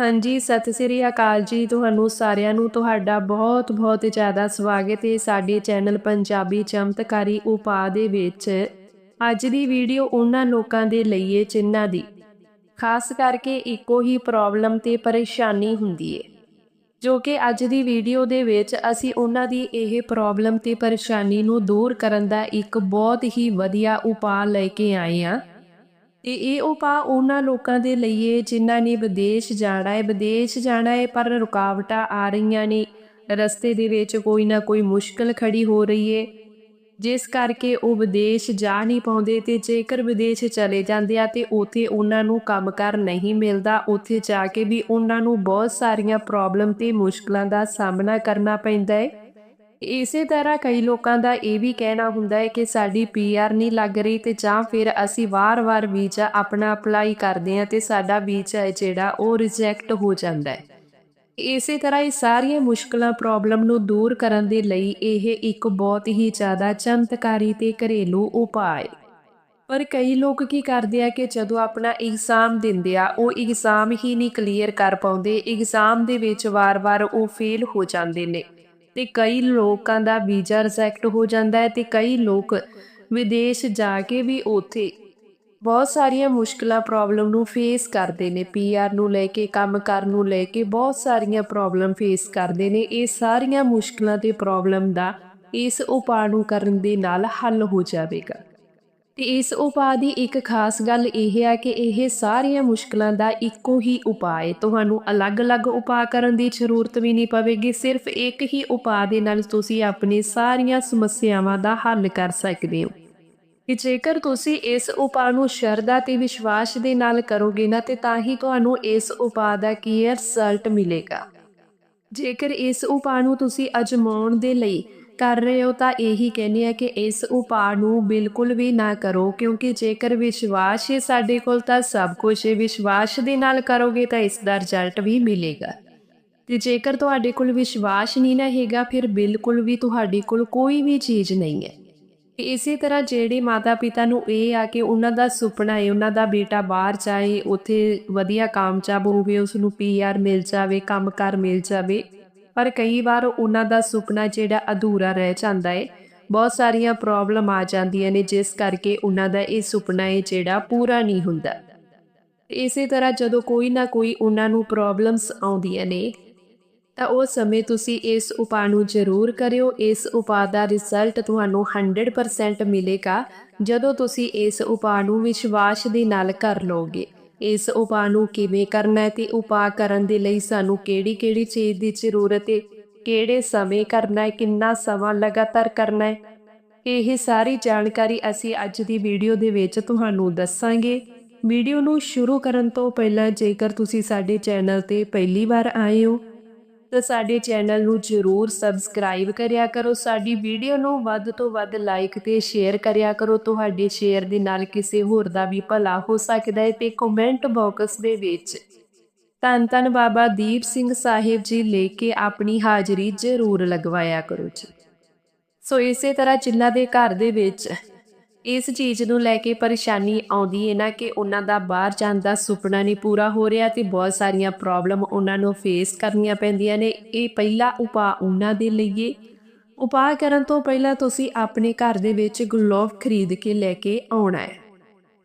ਹਾਂਜੀ, ਸਤਿ ਸ੍ਰੀ ਅਕਾਲ ਜੀ ਤੁਹਾਨੂੰ ਸਾਰਿਆਂ ਨੂੰ। ਤੁਹਾਡਾ ਬਹੁਤ ਬਹੁਤ ਜ਼ਿਆਦਾ ਸਵਾਗਤ ਹੈ ਸਾਡੇ ਚੈਨਲ ਪੰਜਾਬੀ ਚਮਤਕਾਰੀ ਉਪਾਅ ਦੇ ਵਿੱਚ। ਅੱਜ ਦੀ ਵੀਡੀਓ ਉਹਨਾਂ ਲੋਕਾਂ ਦੇ ਲਈ ਹੈ ਜਿਨ੍ਹਾਂ ਦੀ। ਖਾਸ ਕਰਕੇ ਇੱਕੋ ਹੀ ਪ੍ਰੋਬਲਮ ਤੇ ਪਰੇਸ਼ਾਨੀ ਹੁੰਦੀ ਹੈ। ਜੋ ਕਿ ਅੱਜ ਦੀ ਵੀਡੀਓ ਦੇ ਵਿੱਚ ਅਸੀਂ ਉਹਨਾਂ ਦੀ ਇਹ ਪ੍ਰੋਬਲਮ ਤੇ ਪਰੇਸ਼ਾਨੀ ਨੂੰ ਦੂਰ ਕਰਨ ਦਾ ਇੱਕ ਬਹੁਤ ਹੀ ਵਧੀਆ ਉਪਾਅ ਲੈ ਕੇ ਆਏ ਹਾਂ। ਤੇ ਇਹ ਉਪਾਅ ਉਹਨਾਂ ਲੋਕਾਂ ਦੇ ਲਈ ਹੈ ਜਿਨ੍ਹਾਂ ਨੇ ਵਿਦੇਸ਼ ਜਾਣਾ ਹੈ। ਵਿਦੇਸ਼ ਜਾਣਾ ਹੈ ਪਰ ਰੁਕਾਵਟਾਂ ਆ ਰਹੀਆਂ ਨੇ। ਰਸਤੇ ਦੇ ਵਿੱਚ ਕੋਈ ਨਾ ਕੋਈ ਮੁਸ਼ਕਲ ਖੜੀ ਹੋ ਰਹੀ ਹੈ। ਜਿਸ ਕਰਕੇ ਉਹ ਵਿਦੇਸ਼ ਜਾ ਨਹੀਂ ਪਾਉਂਦੇ ਤੇ ਜੇਕਰ ਵਿਦੇਸ਼ ਚਲੇ ਜਾਂਦੇ ਆ ਤੇ ਉੱਥੇ ਉਹਨਾਂ ਨੂੰ ਕੰਮਕਾਰ ਨਹੀਂ ਮਿਲਦਾ। ਉੱਥੇ ਜਾ ਕੇ ਵੀ ਉਹਨਾਂ ਨੂੰ ਬਹੁਤ ਸਾਰੀਆਂ ਪ੍ਰੋਬਲਮ ਤੇ ਮੁਸ਼ਕਲਾਂ ਦਾ ਸਾਹਮਣਾ ਕਰਨਾ ਪੈਂਦਾ ਹੈ। ਇਸੇ ਤਰ੍ਹਾਂ ਕਈ ਲੋਕਾਂ ਦਾ ਇਹ ਵੀ ਕਹਿਣਾ ਹੁੰਦਾ ਹੈ ਕਿ ਸਾਡੀ ਪੀਆਰ ਨਹੀਂ ਲੱਗ ਰਹੀ ਤੇ ਜਾਂ ਫਿਰ ਅਸੀਂ ਵਾਰ-ਵਾਰ ਵੀਜ਼ਾ ਆਪਣਾ ਅਪਲਾਈ ਕਰਦੇ ਹਾਂ ਤੇ ਸਾਡਾ ਵੀਜ਼ਾ ਹੈ ਜਿਹੜਾ, ਉਹ ਰਿਜੈਕਟ ਹੋ ਜਾਂਦਾ ਹੈ। ਇਸੇ ਤਰ੍ਹਾਂ ਇਹ ਸਾਰੀਆਂ ਮੁਸ਼ਕਲਾਂ ਪ੍ਰੋਬਲਮ ਨੂੰ ਦੂਰ ਕਰਨ ਦੇ ਲਈ ਇਹ ਇੱਕ ਬਹੁਤ ਹੀ ਜ਼ਿਆਦਾ ਚਮਤਕਾਰੀ ਤੇ ਘਰੇਲੂ ਉਪਾਅ ਹੈ। ਪਰ ਕਈ ਲੋਕ ਕੀ ਕਰਦੇ ਆ ਕਿ ਜਦੋਂ ਆਪਣਾ ਐਗਜ਼ਾਮ ਦਿੰਦੇ ਆ, ਉਹ ਐਗਜ਼ਾਮ ਹੀ ਨਹੀਂ ਕਲੀਅਰ ਕਰ ਪਾਉਂਦੇ ਐਗਜ਼ਾਮ ਦੇ ਵਿੱਚ ਵਾਰ-ਵਾਰ ਉਹ ਫੇਲ ਹੋ ਜਾਂਦੇ ਨੇ। ਤੇ ਕਈ ਲੋਕਾਂ ਦਾ ਵੀਜ਼ਾ ਰਿਜੈਕਟ ਹੋ ਜਾਂਦਾ ਹੈ ਤੇ ਕਈ ਲੋਕ ਵਿਦੇਸ਼ ਜਾ ਕੇ ਵੀ ਉੱਥੇ ਬਹੁਤ ਸਾਰੀਆਂ ਮੁਸ਼ਕਲਾਂ ਪ੍ਰੋਬਲਮ ਨੂੰ ਫੇਸ ਕਰਦੇ ਨੇ ਪੀਆਰ ਨੂੰ ਲੈ ਕੇ, ਕੰਮ ਕਰਨ ਨੂੰ ਲੈ ਕੇ ਬਹੁਤ ਸਾਰੀਆਂ ਪ੍ਰੋਬਲਮ ਫੇਸ ਕਰਦੇ ਨੇ। ਇਹ ਸਾਰੀਆਂ ਮੁਸ਼ਕਲਾਂ ਤੇ ਪ੍ਰੋਬਲਮ ਦਾ ਇਸ ਉਪਾਅ ਨੂੰ ਕਰਨ ਦੇ ਨਾਲ ਹੱਲ ਹੋ ਜਾਵੇਗਾ। ਤੇ ਇਸ ਉਪਾਅ ਦੀ ਇੱਕ ਖਾਸ ਗੱਲ ਇਹ ਹੈ ਕਿ ਇਹ ਸਾਰੀਆਂ ਮੁਸ਼ਕਲਾਂ ਦਾ ਇੱਕੋ ਹੀ ਉਪਾਅ ਹੈ। ਤੁਹਾਨੂੰ ਅਲੱਗ-ਅਲੱਗ ਉਪਾਅ ਕਰਨ ਦੀ ਜ਼ਰੂਰਤ ਵੀ ਨਹੀਂ ਪਵੇਗੀ। ਸਿਰਫ ਇੱਕ ਹੀ ਉਪਾਅ ਦੇ ਨਾਲ ਤੁਸੀਂ ਆਪਣੀ ਸਾਰੀਆਂ ਸਮੱਸਿਆਵਾਂ ਦਾ ਹੱਲ ਕਰ ਸਕਦੇ ਹੋ। ਕਿ ਜੇਕਰ ਤੁਸੀਂ ਇਸ ਉਪਾਅ ਨੂੰ ਸ਼ਰਧਾ ਤੇ ਵਿਸ਼ਵਾਸ ਦੇ ਨਾਲ ਕਰੋਗੇ ਨਾ, ਤੇ ਤਾਂ ਹੀ ਤੁਹਾਨੂੰ ਇਸ ਉਪਾਅ ਦਾ ਕੀ ਰਿਜ਼ਲਟ ਮਿਲੇਗਾ। ਜੇਕਰ ਇਸ ਉਪਾਅ ਨੂੰ ਤੁਸੀਂ ਅਜਮਾਉਣ ਦੇ ਲਈ ਕਰ ਰਹੇ ਹੋ ਤਾਂ ਇਹੀ ਕਹਿੰਦੇ ਆ ਕਿ ਇਸ ਉਪਾਅ ਨੂੰ ਬਿਲਕੁਲ ਵੀ ਨਾ ਕਰੋ, ਕਿਉਂਕਿ ਜੇਕਰ ਵਿਸ਼ਵਾਸ ਹੈ ਸਾਡੇ ਕੋਲ ਤਾਂ ਸਭ ਕੁਝ ਹੈ। ਵਿਸ਼ਵਾਸ ਦੇ ਨਾਲ ਕਰੋਗੇ ਤਾਂ ਇਸ ਦਾ ਰਿਜ਼ਲਟ ਵੀ ਮਿਲੇਗਾ। ਤੇ ਜੇਕਰ ਤੁਹਾਡੇ ਕੋਲ ਵਿਸ਼ਵਾਸ ਨਹੀਂ ਨਾ ਹੈਗਾ, ਫਿਰ ਬਿਲਕੁਲ ਵੀ ਤੁਹਾਡੇ ਕੋਲ ਕੋਈ ਵੀ ਚੀਜ਼ ਨਹੀਂ ਹੈ। ਇਸੇ ਤਰ੍ਹਾਂ ਜਿਹੜੇ ਮਾਤਾ ਪਿਤਾ ਨੂੰ ਇਹ ਆ ਕਿ ਉਹਨਾਂ ਦਾ ਸੁਪਨਾ ਹੈ, ਉਹਨਾਂ ਦਾ ਬੇਟਾ ਬਾਹਰ ਜਾਏ, ਉੱਥੇ ਵਧੀਆ ਕਾਮਯਾਬ ਹੋਵੇ ਉਸ ਨੂੰ ਪੀਆਰ ਮਿਲ ਜਾਵੇ, ਕੰਮਕਾਰ ਮਿਲ ਜਾਵੇ ਪਰ ਕਈ ਵਾਰ ਉਹਨਾਂ ਦਾ ਸੁਪਨਾ ਜਿਹੜਾ ਅਧੂਰਾ ਰਹਿ ਜਾਂਦਾ ਹੈ ਬਹੁਤ ਸਾਰੀਆਂ ਪ੍ਰੋਬਲਮ ਆ ਜਾਂਦੀਆਂ ਨੇ, ਜਿਸ ਕਰਕੇ ਉਹਨਾਂ ਦਾ ਇਹ ਸੁਪਨਾ ਏ ਜਿਹੜਾ ਪੂਰਾ ਨਹੀਂ ਹੁੰਦਾ। ਇਸੇ ਤਰ੍ਹਾਂ ਜਦੋਂ ਕੋਈ ਨਾ ਕੋਈ ਉਹਨਾਂ ਨੂੰ ਪ੍ਰੋਬਲਮਸ ਆਉਂਦੀਆਂ ਨੇ, ਤਾਂ ਉਹ ਸਮੇਂ ਤੁਸੀਂ ਇਸ ਉਪਾਅ ਨੂੰ ਜ਼ਰੂਰ ਕਰਿਓ। ਇਸ ਉਪਾਅ ਦਾ ਰਿਜ਼ਲਟ ਤੁਹਾਨੂੰ 100% ਮਿਲੇਗਾ, ਜਦੋਂ ਤੁਸੀਂ ਇਸ ਉਪਾਅ ਨੂੰ ਵਿਸ਼ਵਾਸ ਦੇ ਨਾਲ ਕਰ ਲਓਗੇ। ਇਸ ਉਪਾਅ ਨੂੰ ਕਿਵੇਂ ਕਰਨਾ ਹੈ ਤੇ ਉਪਾਅ ਕਰਨ ਦੇ ਲਈ ਸਾਨੂੰ ਕਿਹੜੀ-ਕਿਹੜੀ ਚੀਜ਼ ਦੀ ਜ਼ਰੂਰਤ ਹੈ, ਕਿਹੜੇ ਸਮੇਂ ਕਰਨਾ ਹੈ, ਕਿੰਨਾ ਸਮਾਂ ਲਗਾਤਾਰ ਕਰਨਾ ਹੈ, ਇਹ ਸਾਰੀ ਜਾਣਕਾਰੀ ਅਸੀਂ ਅੱਜ ਦੀ ਵੀਡੀਓ ਦੇ ਵਿੱਚ ਤੁਹਾਨੂੰ ਦੱਸਾਂਗੇ। ਵੀਡੀਓ ਨੂੰ ਸ਼ੁਰੂ ਕਰਨ ਤੋਂ ਪਹਿਲਾਂ ਜੇਕਰ ਤੁਸੀਂ ਸਾਡੇ ਚੈਨਲ ਤੇ ਪਹਿਲੀ ਵਾਰ ਆਏ ਹੋ ਤਾਂ ਸਾਡੇ ਚੈਨਲ ਨੂੰ ਜਰੂਰ ਸਬਸਕ੍ਰਾਈਬ ਕਰਿਆ ਕਰੋ, ਸਾਡੀ ਵੀਡੀਓ ਨੂੰ ਵੱਧ ਤੋਂ ਵੱਧ ਲਾਈਕ ਤੇ ਸ਼ੇਅਰ ਕਰਿਆ ਕਰੋ, ਤੁਹਾਡੇ ਸ਼ੇਅਰ ਦੇ ਨਾਲ ਕਿਸੇ ਹੋਰ ਦਾ ਵੀ ਭਲਾ ਹੋ ਸਕਦਾ ਹੈ ਤੇ ਕਮੈਂਟ ਬਾਕਸ ਦੇ ਵਿੱਚ ਧੰਨ ਧੰਨ ਬਾਬਾ ਦੀਪ ਸਿੰਘ ਸਾਹਿਬ ਜੀ ਲੈ ਕੇ ਆਪਣੀ ਹਾਜ਼ਰੀ ਜ਼ਰੂਰ ਲਗਵਾਇਆ ਕਰੋ ਜੀ। ਸੋ ਇਸੇ ਤਰ੍ਹਾਂ ਜਿਨ੍ਹਾਂ ਦੇ ਘਰ ਦੇ ਵਿੱਚ ਇਸ ਚੀਜ਼ ਨੂੰ ਲੈ ਕੇ ਪਰੇਸ਼ਾਨੀ ਆਉਂਦੀ ਹੈ ਨਾ ਕਿ ਉਹਨਾਂ ਦਾ ਬਾਹਰ ਜਾਣ ਦਾ ਸੁਪਨਾ ਨਹੀਂ ਪੂਰਾ ਹੋ ਰਿਹਾ ਤੇ ਬਹੁਤ ਸਾਰੀਆਂ ਪ੍ਰੋਬਲਮ ਉਹਨਾਂ ਨੂੰ ਫੇਸ ਕਰਨੀਆਂ ਪੈਂਦੀਆਂ ਨੇ। ਇਹ ਪਹਿਲਾ ਉਪਾਅ ਉਹਨਾਂ ਦੇ ਲਈਏ ਉਪਾਅ ਕਰਨ ਤੋਂ ਪਹਿਲਾਂ ਤੁਸੀਂ ਆਪਣੇ ਘਰ ਦੇ ਵਿੱਚ ਗਲੋਵ ਖਰੀਦ ਕੇ ਲੈ ਕੇ ਆਉਣਾ ਹੈ।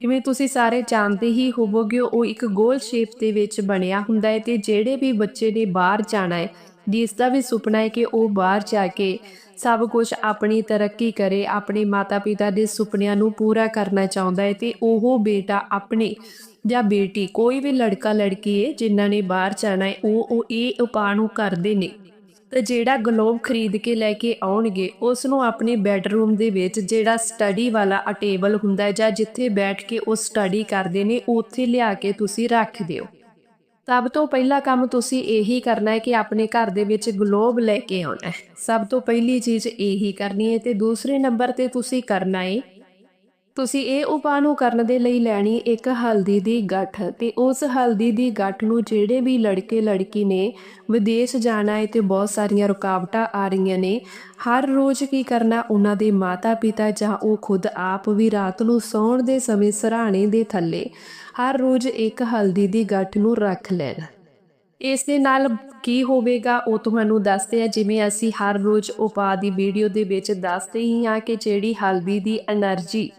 ਜਿਵੇਂ ਤੁਸੀਂ ਸਾਰੇ ਜਾਣਦੇ ਹੀ ਹੋਵੋਗੇ, ਉਹ ਇੱਕ ਗੋਲ ਸ਼ੇਪ ਦੇ ਵਿੱਚ ਬਣਿਆ ਹੁੰਦਾ ਹੈ ਤੇ ਜਿਹੜੇ ਵੀ ਬੱਚੇ ਨੇ ਬਾਹਰ ਜਾਣਾ ਹੈ ਜਿਸ ਦਾ ਵੀ ਸੁਪਨਾ ਹੈ ਕਿ ਉਹ ਬਾਹਰ ਜਾ ਕੇ ਸਭ ਕੁਝ ਆਪਣੀ ਤਰੱਕੀ ਕਰੇ, ਆਪਣੇ ਮਾਤਾ-ਪਿਤਾ ਦੇ ਸੁਪਨਿਆਂ ਨੂੰ ਪੂਰਾ ਕਰਨਾ ਚਾਹੁੰਦਾ ਹੈ ਤੇ ਉਹ ਬੇਟਾ ਆਪਣੇ ਜਾਂ ਬੇਟੀ, ਕੋਈ ਵੀ ਲੜਕਾ ਲੜਕੀ ਹੈ ਜਿਨ੍ਹਾਂ ਨੇ ਬਾਹਰ ਜਾਣਾ ਹੈ, ਉਹ ਉਹ ਇਹ ਉਪਾਅ ਨੂੰ ਕਰਦੇ ਨੇ। ਤੇ ਜਿਹੜਾ ਗਲੋਬ ਖਰੀਦ ਕੇ ਲੈ ਕੇ ਆਉਣਗੇ, ਉਸ ਨੂੰ ਆਪਣੇ ਬੈੱਡਰੂਮ ਦੇ ਵਿੱਚ ਜਿਹੜਾ ਸਟੱਡੀ ਵਾਲਾ ਆ ਟੇਬਲ ਹੁੰਦਾ ਹੈ ਜਾਂ ਜਿੱਥੇ ਬੈਠ ਕੇ ਉਹ ਸਟੱਡੀ ਕਰਦੇ ਨੇ, ਉੱਥੇ ਲਿਆ ਕੇ ਤੁਸੀਂ ਰੱਖ ਦਿਓ। ਸਭ ਤੋਂ ਪਹਿਲਾ ਕੰਮ ਤੁਸੀਂ ਇਹੀ ਕਰਨਾ ਹੈ ਕਿ ਆਪਣੇ ਘਰ ਦੇ ਵਿੱਚ ਗਲੋਬ ਲੈ ਕੇ ਆਉਣਾ ਹੈ। ਸਭ ਤੋਂ ਪਹਿਲੀ ਚੀਜ਼ ਇਹੀ ਕਰਨੀ ਹੈ ਤੇ ਦੂਸਰੇ ਨੰਬਰ ਤੇ ਤੁਸੀਂ ਕਰਨਾ ਹੈ ਤੁਸੀਂ ਇਹ ਉਪਾਅ ਨੂੰ ਕਰਨ ਦੇ ਲਈ ਲੈਣੀ ਇੱਕ ਹਲਦੀ ਦੀ ਗੱਠ ਤੇ ਉਸ ਹਲਦੀ ਦੀ ਗੱਠ ਨੂੰ ਜਿਹੜੇ ਵੀ ਲੜਕੇ, ਲੜਕੀ ਨੇ ਵਿਦੇਸ਼ ਜਾਣਾ ਹੈ ਤੇ ਬਹੁਤ ਸਾਰੀਆਂ ਰੁਕਾਵਟਾਂ ਆ ਰਹੀਆਂ ਨੇ, ਹਰ ਰੋਜ਼ ਕੀ ਕਰਨਾ ਉਹਨਾਂ ਦੇ ਮਾਤਾ-ਪਿਤਾ ਜਾਂ ਉਹ ਖੁਦ ਆਪ ਵੀ ਰਾਤ ਨੂੰ ਸੌਣ ਦੇ ਸਮੇਂ ਸਰਾਣੇ ਦੇ ਥੱਲੇ, ਹਰ ਰੋਜ਼ ਇੱਕ ਹਲਦੀ ਦੀ ਗੱਠ ਨੂੰ ਰੱਖ ਲੈਣ। ਇਸ ਦੇ ਨਾਲ ਕੀ ਹੋਵੇਗਾ ਉਹ ਤੁਹਾਨੂੰ ਦੱਸਦੇ ਆ ਜਿਵੇਂ ਅਸੀਂ ਹਰ ਰੋਜ਼ ਉਪਾਅ ਦੀ ਵੀਡੀਓ ਦੇ ਵਿੱਚ ਦੱਸਦੇ ਹੀ ਆ ਕਿ ਜਿਹੜੀ ਹਲਦੀ ਦੀ એનર્ਜੀ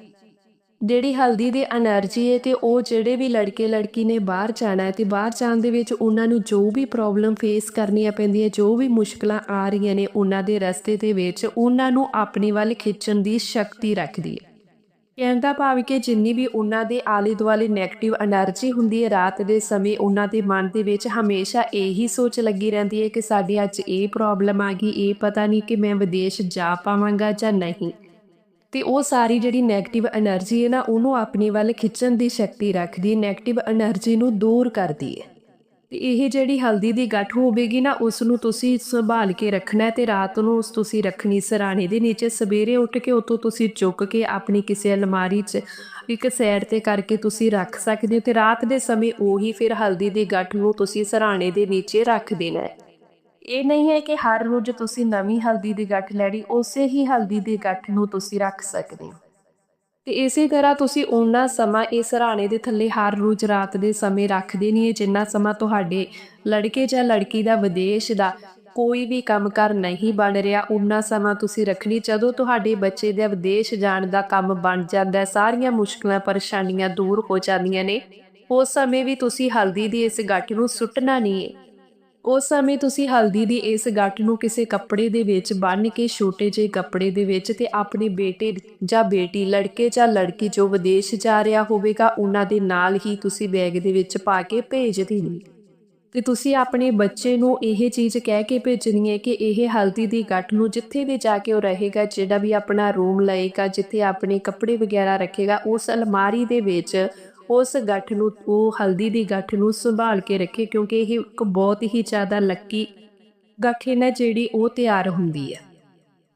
ਜਿਹੜੀ ਹਲਦੀ ਦੇ એનર્ਜੀ ਹੈ ਤੇ ਉਹ ਜਿਹੜੇ ਵੀ ਲੜਕੇ ਲੜਕੀ ਨੇ ਬਾਹਰ ਜਾਣਾ ਹੈ ਤੇ ਬਾਹਰ ਜਾਣ ਦੇ ਵਿੱਚ ਉਹਨਾਂ ਨੂੰ ਜੋ ਵੀ ਪ੍ਰੋਬਲਮ ਫੇਸ ਕਰਨੀਆਂ ਪੈਂਦੀਆਂ, ਜੋ ਵੀ ਮੁਸ਼ਕਲਾਂ ਆ ਰਹੀਆਂ ਨੇ ਉਹਨਾਂ ਦੇ ਰਸਤੇ ਦੇ ਵਿੱਚ, ਉਹਨਾਂ ਨੂੰ ਆਪਣੇ ਵੱਲ ਖਿੱਚਣ ਦੀ ਸ਼ਕਤੀ ਰੱਖਦੀ ਹੈ। ਕਹਿਣ ਦਾ ਭਾਵ ਕਿ ਜਿੰਨੀ ਵੀ ਉਹਨਾਂ ਦੇ ਆਲੇ ਦੁਆਲੇ ਨੈਗੇਟਿਵ એનર્ਜੀ ਹੁੰਦੀ ਹੈ, ਰਾਤ ਦੇ ਸਮੇਂ ਉਹਨਾਂ ਦੇ ਮਨ ਦੇ ਵਿੱਚ ਹਮੇਸ਼ਾ ਇਹੀ ਸੋਚ ਲੱਗੀ ਰਹਿੰਦੀ ਹੈ ਕਿ ਸਾਡੀ ਅੱਜ ਇਹ ਪ੍ਰੋਬਲਮ ਆ ਗਈ, ਇਹ ਪਤਾ ਨਹੀਂ ਕਿ ਮੈਂ ਵਿਦੇਸ਼ ਜਾ ਪਾਵਾਂਗਾ ਜਾਂ ਨਹੀਂ। ਤੇ ਉਹ ਸਾਰੀ ਜਿਹੜੀ ਨੈਗੇਟਿਵ એનર્ਜੀ ਹੈ ਨਾ, ਉਹਨੂੰ ਆਪਣੇ ਵੱਲ ਖਿੱਚਣ ਦੀ ਸ਼ਕਤੀ ਰੱਖਦੀ ਹੈ 네ਗੇਟਿਵ એનર્ਜੀ ਨੂੰ ਦੂਰ ਕਰਦੀ ਹੈ। ਤੇ ਇਹ ਜਿਹੜੀ ਹਲਦੀ ਦੀ ਗੱਠ ਹੋਵੇਗੀ ਨਾ ਉਸ ਨੂੰ ਤੁਸੀਂ ਸੰਭਾਲ ਕੇ ਰੱਖਣਾ ਤੇ ਰਾਤ ਨੂੰ ਉਸ ਤੁਸੀਂ ਰੱਖਣੀ, ਸਰਾਣੇ ਦੇ ਨੀਚੇ ਸਵੇਰੇ ਉੱਠ ਕੇ ਉਤੋਂ ਤੁਸੀਂ ਚੁੱਕ ਕੇ ਆਪਣੀ ਕਿਸੇ ਅਲਮਾਰੀ 'ਚ ਇੱਕ ਸਾਈਡ ਤੇ ਕਰਕੇ ਤੁਸੀਂ ਰੱਖ ਸਕਦੇ ਹੋ ਤੇ ਰਾਤ ਦੇ ਸਮੇਂ ਉਹੀ ਫਿਰ ਹਲਦੀ ਦੀ ਗੱਠ ਨੂੰ ਤੁਸੀਂ ਸਰਾਣੇ ਦੇ ਨੀਚੇ ਰੱਖ ਦੇਣਾ ਹੈ। ਇਹ ਨਹੀਂ ਹੈ ਕਿ ਹਰ ਰੋਜ਼ ਤੁਸੀਂ ਨਵੀਂ ਹਲਦੀ ਦੀ ਗੱਠ ਲੈਣੀ, ਉਸੇ ਹੀ ਹਲਦੀ ਦੀ ਗੱਠ ਨੂੰ ਤੁਸੀਂ ਰੱਖ ਸਕਦੇ ਹੋ। ਤੇ ਇਸੇ ਤਰ੍ਹਾਂ ਤੁਸੀਂ ਉਹਨਾਂ ਸਮਾਂ ਇਸ ਸਰਾਣੇ ਦੇ ਥੱਲੇ ਹਰ ਰੋਜ਼ ਰਾਤ ਦੇ ਸਮੇਂ ਰੱਖਦੇ ਨਹੀਂ ਹੈ ਜਿੰਨਾ ਸਮਾਂ ਤੁਹਾਡੇ ਲੜਕੇ ਜਾਂ ਲੜਕੀ ਦਾ, ਵਿਦੇਸ਼ ਦਾ ਕੋਈ ਵੀ ਕੰਮ ਕਰ ਨਹੀਂ ਬਣ ਰਿਹਾ ਉਨਾ ਸਮਾਂ ਤੁਸੀਂ ਰੱਖਣੀ, ਜਦੋਂ ਤੁਹਾਡੇ ਬੱਚੇ ਦੇ ਵਿਦੇਸ਼ ਜਾਣ ਦਾ ਕੰਮ ਬਣ ਜਾਂਦਾ ਹੈ ਸਾਰੀਆਂ ਮੁਸ਼ਕਲਾਂ, ਪਰੇਸ਼ਾਨੀਆਂ ਦੂਰ ਹੋ ਜਾਂਦੀਆਂ ਨੇ, ਉਸ ਸਮੇਂ ਵੀ ਤੁਸੀਂ ਹਲਦੀ ਦੀ ਇਸ ਗੱਠ ਨੂੰ ਸੁੱਟਣਾ ਨਹੀਂ ਹੈ। ਉਸ ਸਮੇਂ ਤੁਸੀਂ ਹਲਦੀ ਦੀ ਇਸ ਗੱਠ ਨੂੰ ਕਿਸੇ ਕੱਪੜੇ ਦੇ ਵਿੱਚ ਬੰਨ੍ਹ ਕੇ, ਛੋਟੇ ਜਿਹੇ ਕੱਪੜੇ ਦੇ ਵਿੱਚ ਤੇ ਆਪਣੇ ਬੇਟੇ ਜਾਂ ਬੇਟੀ, ਲੜਕੇ ਜਾਂ ਲੜਕੀ ਜੋ ਵਿਦੇਸ਼ ਜਾ ਰਿਹਾ ਹੋਵੇਗਾ, ਉਹਨਾਂ ਦੇ ਨਾਲ ਹੀ ਤੁਸੀਂ ਬੈਗ ਦੇ ਵਿੱਚ ਪਾ ਕੇ ਭੇਜ ਦੇਣੀ। ਤੇ ਤੁਸੀਂ ਆਪਣੇ ਬੱਚੇ ਨੂੰ ਇਹ ਚੀਜ਼ ਕਹਿ ਕੇ ਭੇਜਣੀ ਹੈ ਕਿ ਇਹ ਹਲਦੀ ਦੀ ਗੱਠ ਨੂੰ ਜਿੱਥੇ ਵੀ ਜਾ ਕੇ ਉਹ ਰਹੇਗਾ, ਜਿਹੜਾ ਵੀ ਆਪਣਾ ਰੂਮ ਲਏਗਾ, ਜਿੱਥੇ ਆਪਣੇ ਕੱਪੜੇ ਵਗੈਰਾ ਰੱਖੇਗਾ, ਉਸ ਅਲਮਾਰੀ ਦੇ ਵਿੱਚ ਉਸ ਗੱਠ ਨੂੰ, ਉਹ ਹਲਦੀ ਦੀ ਗੱਠ ਨੂੰ ਸੰਭਾਲ ਕੇ ਰੱਖੇ ਕਿਉਂਕਿ ਇਹ ਇੱਕ ਬਹੁਤ ਹੀ ਜ਼ਿਆਦਾ ਲੱਕੀ ਗੱਠ ਹੈ ਜਿਹੜੀ ਉਹ ਤਿਆਰ ਹੁੰਦੀ ਹੈ।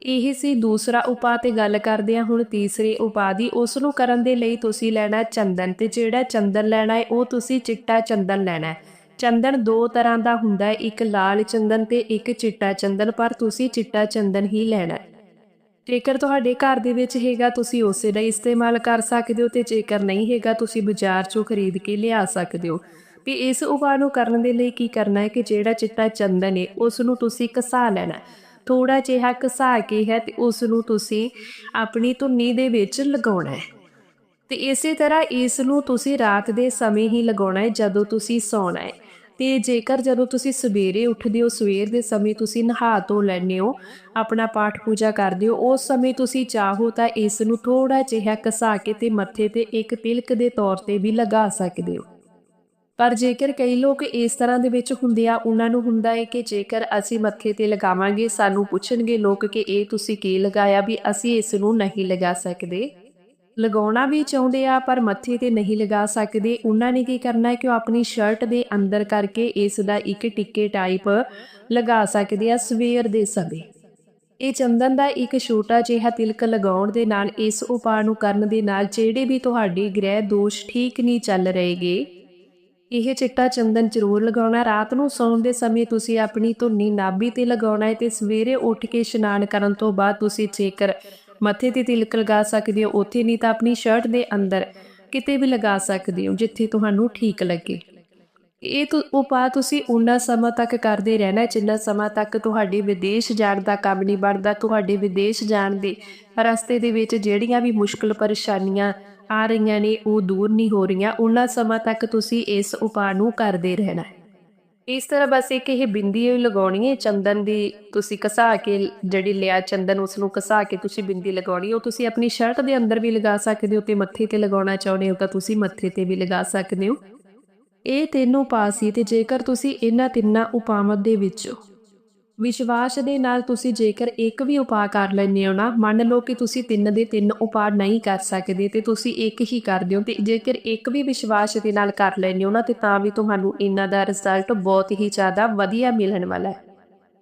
ਇਹ ਸੀ ਦੂਸਰਾ ਉਪਾਅ ਤੇ ਗੱਲ ਕਰਦੇ ਹਾਂ ਹੁਣ ਤੀਸਰੇ ਉਪਾਅ ਦੀ। ਉਸ ਨੂੰ ਕਰਨ ਦੇ ਲਈ ਤੁਸੀਂ ਲੈਣਾ ਚੰਦਨ ਤੇ ਜਿਹੜਾ ਚੰਦਨ ਲੈਣਾ ਹੈ ਉਹ ਤੁਸੀਂ ਚਿੱਟਾ ਚੰਦਨ ਲੈਣਾ ਹੈ। ਚੰਦਨ ਦੋ ਤਰ੍ਹਾਂ ਦਾ ਹੁੰਦਾ ਹੈ, ਇੱਕ ਲਾਲ ਚੰਦਨ ਤੇ ਇੱਕ ਚਿੱਟਾ ਚੰਦਨ ਪਰ ਤੁਸੀਂ ਚਿੱਟਾ ਚੰਦਨ ਹੀ ਲੈਣਾ ਹੈ। ਜੇਕਰ ਤੁਹਾਡੇ ਘਰ ਦੇ ਵਿੱਚ ਹੈਗਾ, ਤੁਸੀਂ ਉਸੇ ਦਾ ਇਸਤੇਮਾਲ ਕਰ ਸਕਦੇ ਹੋ ਤੇ ਜੇਕਰ ਨਹੀਂ ਹੈਗਾ, ਤੁਸੀਂ ਬਾਜ਼ਾਰ 'ਚੋਂ ਖਰੀਦ ਕੇ ਲਿਆ ਸਕਦੇ ਹੋ। ਵੀ ਇਸ ਉਪਾਅ ਨੂੰ ਕਰਨ ਦੇ ਲਈ ਕੀ ਕਰਨਾ ਹੈ ਕਿ ਜਿਹੜਾ ਚਿੱਟਾ ਚੰਦਨ ਹੈ ਉਸ ਨੂੰ ਤੁਸੀਂ ਘਸਾ ਲੈਣਾ ਥੋੜਾ ਜਿਹਾ ਘਸਾ ਕੇ ਹੈ ਤੇ ਉਸ ਨੂੰ ਤੁਸੀਂ ਆਪਣੀ ਧੁੰਨੀ ਦੇ ਵਿੱਚ ਲਗਾਉਣਾ ਹੈ। ਤੇ ਇਸੇ ਤਰ੍ਹਾਂ ਇਸ ਨੂੰ ਤੁਸੀਂ ਰਾਤ ਦੇ ਸਮੇਂ ਹੀ ਲਗਾਉਣਾ ਹੈ, ਜਦੋਂ ਤੁਸੀਂ ਸੌਣਾ ਹੈ। ਤੇ ਜੇਕਰ ਜਦੋਂ ਤੁਸੀਂ ਸਵੇਰੇ ਉੱਠਦੇ ਹੋ, ਸਵੇਰ ਦੇ ਸਮੇਂ ਤੁਸੀਂ ਨਹਾ ਧੋ ਲੈਂਦੇ ਹੋ, ਆਪਣਾ ਪਾਠ ਪੂਜਾ ਕਰਦੇ ਹੋ, ਉਸ ਸਮੇਂ ਤੁਸੀਂ ਚਾਹੋ ਤਾਂ ਇਸ ਨੂੰ ਥੋੜਾ ਜਿਹਾ ਘਸਾ ਕੇ ਤੇ ਮੱਥੇ ਤੇ ਇੱਕ ਤਿਲਕ ਦੇ ਤੌਰ ਤੇ ਵੀ ਲਗਾ ਸਕਦੇ ਹੋ। ਪਰ ਜੇਕਰ ਕਈ ਲੋਕ ਇਸ ਤਰ੍ਹਾਂ ਦੇ ਵਿੱਚ ਹੁੰਦੇ ਆ, ਉਹਨਾਂ ਨੂੰ ਹੁੰਦਾ ਹੈ ਕਿ ਜੇਕਰ ਅਸੀਂ ਮੱਥੇ ਤੇ ਲਗਾਵਾਂਗੇ, ਸਾਨੂੰ ਪੁੱਛਣਗੇ ਲੋਕ ਕਿ ਇਹ ਤੁਸੀਂ ਕੀ ਲਗਾਇਆ ਵੀ ਅਸੀਂ ਇਸ ਨੂੰ ਨਹੀਂ ਲਗਾ ਸਕਦੇ। ਲਗਾਉਣਾ ਵੀ ਚਾਹੁੰਦੇ ਆ, ਪਰ ਮੱਥੇ ਤੇ ਨਹੀਂ ਲਗਾ ਸਕਦੇ। ਉਹਨਾਂ ਨੇ ਕੀ ਕਰਨਾ ਹੈ ਕਿ ਉਹ ਆਪਣੀ ਸ਼ਰਟ ਦੇ ਅੰਦਰ ਕਰਕੇ ਇਸ ਦਾ ਇੱਕ ਟਿੱਕੇ ਟਾਈਪ ਲਗਾ ਸਕਦੇ ਆ ਸਵੇਰ ਦੇ ਸਮੇਂ। ਇਹ ਚੰਦਨ ਦਾ ਇੱਕ ਛੋਟਾ ਜਿਹਾ ਤਿਲਕ ਲਗਾਉਣ ਦੇ ਨਾਲ ਇਸ ਉਪਾਅ ਨੂੰ ਕਰਨ ਦੇ ਨਾਲ ਜਿਹੜੇ ਵੀ ਤੁਹਾਡੇ ਗ੍ਰਹਿ ਦੋਸ਼ ਠੀਕ ਨਹੀਂ ਚੱਲ ਰਹੇਗੇ, ਇਹ ਚਿੱਟਾ ਚੰਦਨ ਜ਼ਰੂਰ ਲਗਾਉਣਾ ਰਾਤ ਨੂੰ ਸੌਣ ਦੇ ਸਮੇਂ ਤੁਸੀਂ ਆਪਣੀ ਧੁੰਨੀ ਨਾਭੀ ਤੇ ਲਗਾਉਣਾ ਹੈ ਤੇ ਸਵੇਰੇ ਉੱਠ ਕੇ ਇਸ਼ਨਾਨ ਕਰਨ ਤੋਂ ਬਾਅਦ ਤੁਸੀਂ ਜੇਕਰ ਮੱਥੇ ਤੇ ਤਿਲਕ ਲਗਾ ਸਕਦੇ ਹੋ, ਉੱਥੇ ਨਹੀਂ ਤਾਂ ਆਪਣੀ ਸ਼ਰਟ ਦੇ ਅੰਦਰ ਕਿਤੇ ਵੀ ਲਗਾ ਸਕਦੇ ਹੋ, ਜਿੱਥੇ ਤੁਹਾਨੂੰ ਠੀਕ ਲੱਗੇ। ਇਹ ਤੁ ਉਪਾਅ ਤੁਸੀਂ ਉਹਨਾਂ ਸਮਾਂ ਤੱਕ ਕਰਦੇ ਰਹਿਣਾ, ਜਿੰਨਾ ਸਮਾਂ ਤੱਕ ਤੁਹਾਡੇ ਵਿਦੇਸ਼ ਜਾਣ ਦਾ ਕੰਮ ਨਹੀਂ ਬਣਦਾ, ਤੁਹਾਡੇ ਵਿਦੇਸ਼ ਜਾਣ ਦੇ ਰਸਤੇ ਦੇ ਵਿੱਚ ਜਿਹੜੀਆਂ ਵੀ ਮੁਸ਼ਕਲ ਪਰੇਸ਼ਾਨੀਆਂ ਆ ਰਹੀਆਂ ਨੇ, ਉਹ ਦੂਰ ਨਹੀਂ ਹੋ ਰਹੀਆਂ ਉਹਨਾਂ ਸਮਾਂ ਤੱਕ ਤੁਸੀਂ ਇਸ ਉਪਾਅ ਨੂੰ ਕਰਦੇ ਰਹਿਣਾ। ਇਸ ਤਰ੍ਹਾਂ ਬਸ ਇੱਕ ਇਹ ਬਿੰਦੀ ਲਗਾਉਣੀ ਹੈ, ਚੰਦਨ ਦੀ ਤੁਸੀਂ ਘਸਾ ਕੇ ਜਿਹੜੀ ਲਿਆ ਚੰਦਨ ਉਸ ਨੂੰ ਘਸਾ ਕੇ ਤੁਸੀਂ ਬਿੰਦੀ ਲਗਾਉਣੀ ਉਹ ਤੁਸੀਂ ਆਪਣੀ ਸ਼ਰਟ ਦੇ ਅੰਦਰ ਵੀ ਲਗਾ ਸਕਦੇ ਹੋ ਤੇ ਮੱਥੇ ਤੇ ਲਗਾਉਣਾ ਚਾਹੁੰਦੇ ਹੋ ਤਾਂ ਤੁਸੀਂ ਮੱਥੇ ਤੇ ਵੀ ਲਗਾ ਸਕਦੇ ਹੋ। ਇਹ ਤਿੰਨੋਂ ਉਪਾਅ ਸੀ ਤੇ ਜੇਕਰ ਤੁਸੀਂ ਇਹਨਾਂ ਤਿੰਨਾਂ ਉਪਾਵਾਂ ਦੇ ਵਿੱਚ ਵਿਸ਼ਵਾਸ ਦੇ ਨਾਲ ਤੁਸੀਂ ਜੇਕਰ ਇੱਕ ਵੀ ਉਪਾਅ ਕਰ ਲੈਂਦੇ ਹੋ ਨਾ, ਮੰਨ ਲਓ ਕਿ ਤੁਸੀਂ ਤਿੰਨ ਦੇ ਤਿੰਨ ਉਪਾਅ ਨਹੀਂ ਕਰ ਸਕਦੇ ਤੇ ਤੁਸੀਂ ਇੱਕ ਹੀ ਕਰਦੇ ਹੋ, ਤੇ ਜੇਕਰ ਇੱਕ ਵੀ ਵਿਸ਼ਵਾਸ ਦੇ ਨਾਲ ਕਰ ਲੈਂਦੇ ਹੋ ਨਾ, ਤੇ ਤਾਂ ਵੀ ਤੁਹਾਨੂੰ ਇਹਨਾਂ ਦਾ ਰਿਜ਼ਲਟ ਬਹੁਤ ਹੀ ਜ਼ਿਆਦਾ ਵਧੀਆ ਮਿਲਣ ਵਾਲਾ ਹੈ।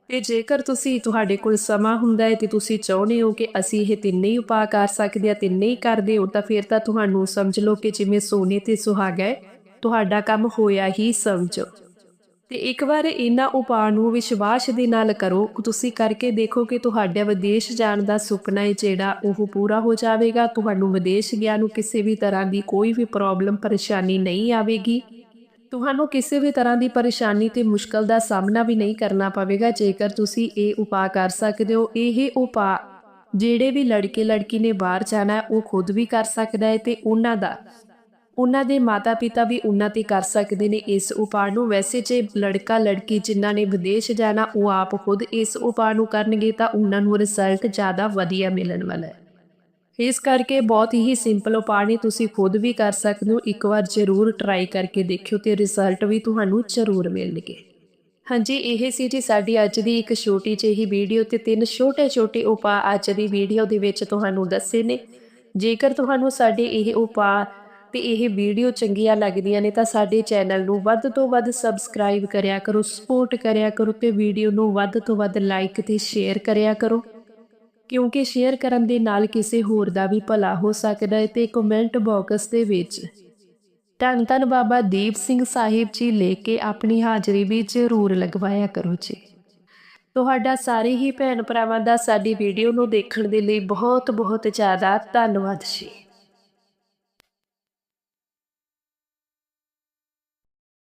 ਤੇ ਜੇਕਰ ਤੁਸੀਂ ਤੁਹਾਡੇ ਕੋਲ ਸਮਾਂ ਹੁੰਦਾ ਹੈ ਤੇ ਤੁਸੀਂ ਚਾਹੁੰਦੇ ਹੋ ਕਿ ਅਸੀਂ ਇਹ ਤਿੰਨੇ ਹੀ ਉਪਾਅ ਕਰ ਸਕਦੇ ਆ ਤਿੰਨੇ ਹੀ ਕਰਦੇ ਹੋ, ਤਾਂ ਫਿਰ ਤਾਂ ਤੁਹਾਨੂੰ ਸਮਝ ਲਓ ਕਿ ਜਿਵੇਂ ਸੋਨੇ ਤੇ ਸੁਹਾਗਾ ਹੈ, ਤੁਹਾਡਾ ਕੰਮ ਹੋਇਆ ਹੀ ਸਮਝੋ। ਤੇ ਇੱਕ ਵਾਰ ਇਹਨਾਂ ਉਪਾਅ ਨੂੰ ਵਿਸ਼ਵਾਸ ਦੇ ਨਾਲ ਕਰੋ। ਤੁਸੀਂ ਕਰਕੇ ਦੇਖੋ ਕਿ ਤੁਹਾਡਾ ਵਿਦੇਸ਼ ਜਾਣ ਦਾ ਸੁਪਨਾ ਹੈ, ਜਿਹੜਾ ਉਹ ਪੂਰਾ ਹੋ ਜਾਵੇਗਾ। ਤੁਹਾਨੂੰ ਵਿਦੇਸ਼ ਗਿਆ ਨੂੰ ਕਿਸੇ ਵੀ ਤਰ੍ਹਾਂ ਦੀ ਕੋਈ ਵੀ ਪ੍ਰੋਬਲਮ ਪਰੇਸ਼ਾਨੀ ਨਹੀਂ ਆਵੇਗੀ। ਤੁਹਾਨੂੰ ਕਿਸੇ ਵੀ ਤਰ੍ਹਾਂ ਦੀ ਪਰੇਸ਼ਾਨੀ ਤੇ ਮੁਸ਼ਕਲ ਦਾ ਸਾਹਮਣਾ ਵੀ ਨਹੀਂ ਕਰਨਾ ਪਵੇਗਾ। ਜੇਕਰ ਤੁਸੀਂ ਇਹ ਉਪਾਅ ਕਰ ਸਕਦੇ ਹੋ, ਇਹ ਉਪਾਅ ਜਿਹੜੇ ਵੀ ਲੜਕੇ ਲੜਕੀ ਨੇ ਬਾਹਰ ਜਾਣਾ, ਉਹ ਖੁਦ ਵੀ ਕਰ ਸਕਦਾ ਹੈ ਤੇ ਉਹਨਾਂ ਦਾ ਉਹਨਾਂ ਦੇ ਮਾਤਾ-ਪਿਤਾ ਵੀ ਉਹਨਾਂ ਤੇ ਕਰ ਸਕਦੇ ਨੇ ਇਸ ਉਪਾਅ ਨੂੰ। ਵੈਸੇ ਜੇ ਲੜਕਾ ਲੜਕੀ ਜਿਨ੍ਹਾਂ ਨੇ ਵਿਦੇਸ਼ ਜਾਣਾ, ਉਹ ਆਪ ਖੁਦ ਇਸ ਉਪਾਅ ਨੂੰ ਕਰਨਗੇ ਤਾਂ ਉਹਨਾਂ ਨੂੰ ਰਿਜ਼ਲਟ ਜ਼ਿਆਦਾ ਵਧੀਆ ਮਿਲਣ ਵਾਲਾ ਹੈ। ਇਸ ਕਰਕੇ ਬਹੁਤ ਹੀ ਸਿੰਪਲ ਉਪਾਅ ਨੇ, ਤੁਸੀਂ ਖੁਦ ਵੀ ਕਰ ਸਕਦੇ ਹੋ। ਇੱਕ ਵਾਰ ਜ਼ਰੂਰ ਟਰਾਈ ਕਰਕੇ ਦੇਖਿਓ ਤੇ ਰਿਜ਼ਲਟ ਵੀ ਤੁਹਾਨੂੰ ਜ਼ਰੂਰ ਮਿਲਣਗੇ। ਹਾਂਜੀ, ਇਹ ਸੀ ਜੀ ਸਾਡੀ ਅੱਜ ਦੀ ਇੱਕ ਛੋਟੀ ਜਿਹੀ ਵੀਡੀਓ ਤੇ ਤਿੰਨ ਛੋਟੇ-ਛੋਟੇ ਉਪਾਅ ਅੱਜ ਦੀ ਵੀਡੀਓ ਦੇ ਵਿੱਚ ਤੁਹਾਨੂੰ ਦੱਸੇ ਨੇ। ਜੇਕਰ ਤੁਹਾਨੂੰ ਸਾਡੇ ਇਹ ਉਪਾਅ ਤੇ ਇਹ ਵੀਡੀਓ ਚੰਗੀਆਂ ਲੱਗਦੀਆਂ ਨੇ ਤਾਂ ਸਾਡੇ ਚੈਨਲ ਨੂੰ ਵੱਧ ਤੋਂ ਵੱਧ ਸਬਸਕ੍ਰਾਈਬ ਕਰਿਆ ਕਰੋ, ਸਪੋਰਟ ਕਰਿਆ ਕਰੋ ਤੇ ਵੀਡੀਓ ਨੂੰ ਵੱਧ ਤੋਂ ਵੱਧ ਲਾਈਕ ਤੇ ਸ਼ੇਅਰ ਕਰਿਆ ਕਰੋ। ਕਿਉਂਕਿ ਸ਼ੇਅਰ ਕਰਨ ਦੇ ਨਾਲ ਕਿਸੇ ਹੋਰ ਦਾ ਵੀ ਭਲਾ ਹੋ ਸਕਦਾ ਹੈ ਤੇ ਕਮੈਂਟ ਬਾਕਸ ਦੇ ਵਿੱਚ ਧੰਨ ਧੰਨ ਬਾਬਾ ਦੀਪ ਸਿੰਘ ਸਾਹਿਬ ਜੀ ਲੈ ਕੇ ਆਪਣੀ ਹਾਜ਼ਰੀ ਵੀ ਜ਼ਰੂਰ ਲਗਵਾਇਆ ਕਰੋ ਜੀ। ਤੁਹਾਡਾ ਸਾਰੇ ਹੀ ਭੈਣ ਭਰਾਵਾਂ ਦਾ ਸਾਡੀ ਵੀਡੀਓ ਨੂੰ ਦੇਖਣ ਦੇ ਲਈ ਬਹੁਤ ਬਹੁਤ ਜ਼ਿਆਦਾ ਧੰਨਵਾਦ ਜੀ।